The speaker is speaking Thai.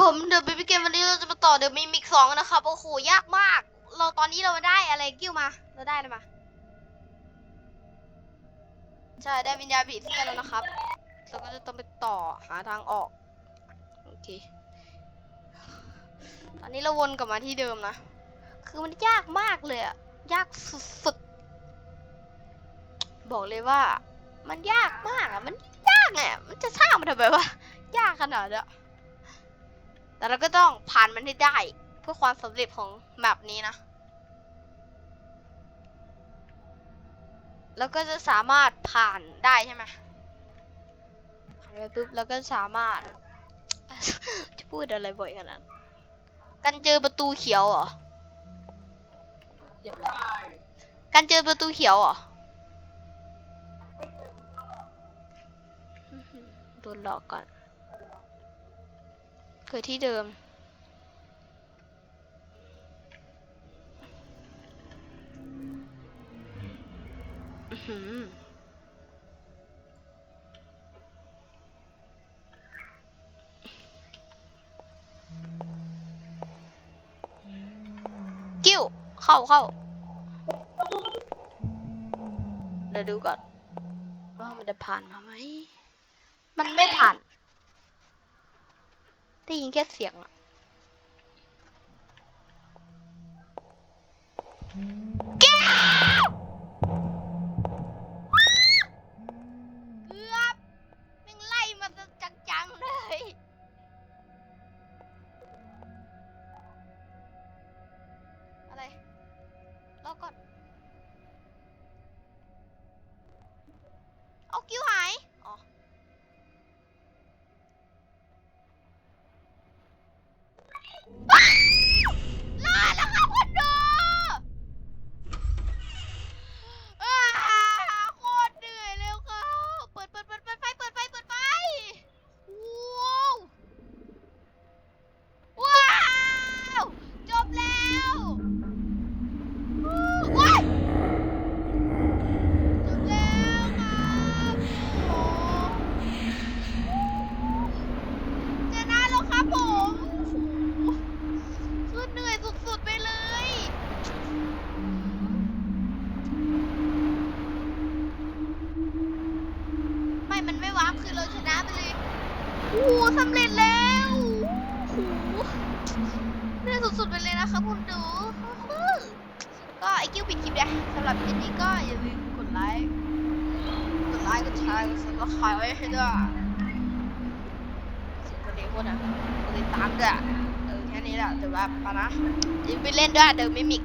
ผมเดอะเบบี้เกมวันนี้เราจะมาต่อเดอะมิมิกสองนะครับโอ้โหยากมาก เราตอนนี้เราได้อะไรกิ้วมา เราได้อะไรมา ใช่ได้วิญญาณผีเสื้อแล้วนะครับเราก็จะต้องไปต่อหาทางออกโอเคตอนนี้เราวนกลับมาที่เดิมนะ คือมันยากมากเลยอะยากสุดๆบอกเลยว่า มันยากมากอะมันยากไงมันจะสร้างมันทำไมวะยากขนาดเนี้ย แต่เราก็ต้องผ่านมันให้ได้ เพื่อความสำเร็จของแมปนี้นะ แล้วก็จะสามารถผ่านได้ใช่ไหมผ่านไปปุ๊บแล้วก็สามารถ จะพูดอะไรบ่อยขนาดนั้นกันเจอประตูเขียวเหรอกันเจอประตูเขียวเหรออื้อหือโดนหลอกก่อน เกิดที่เดิม อือกิ้ว เข้าเข้าเดี๋ยวดูก่อน ว่ามันจะผ่านมาไหม มันไม่ผ่าน ได้ยินแค่เสียงอะ เราชนะไปเลยโอ้โหสำเร็จแล้วโอ้โหเหนื่อยสุดๆไปเลยนะคะคุณดูก็ไอคิวปิดคลิปเลยสำหรับคลิปนี้ก็อย่าลืมกดไลค์กดไลค์กดแชร์กดซับสไครต์ไว้ให้ด้วยสิ่งคนเดียคนอะกดติดตามด้วยเออแค่นี้แหละแต่ว่าปะนะอย่าไปเล่นด้วยเดิมไม่มิก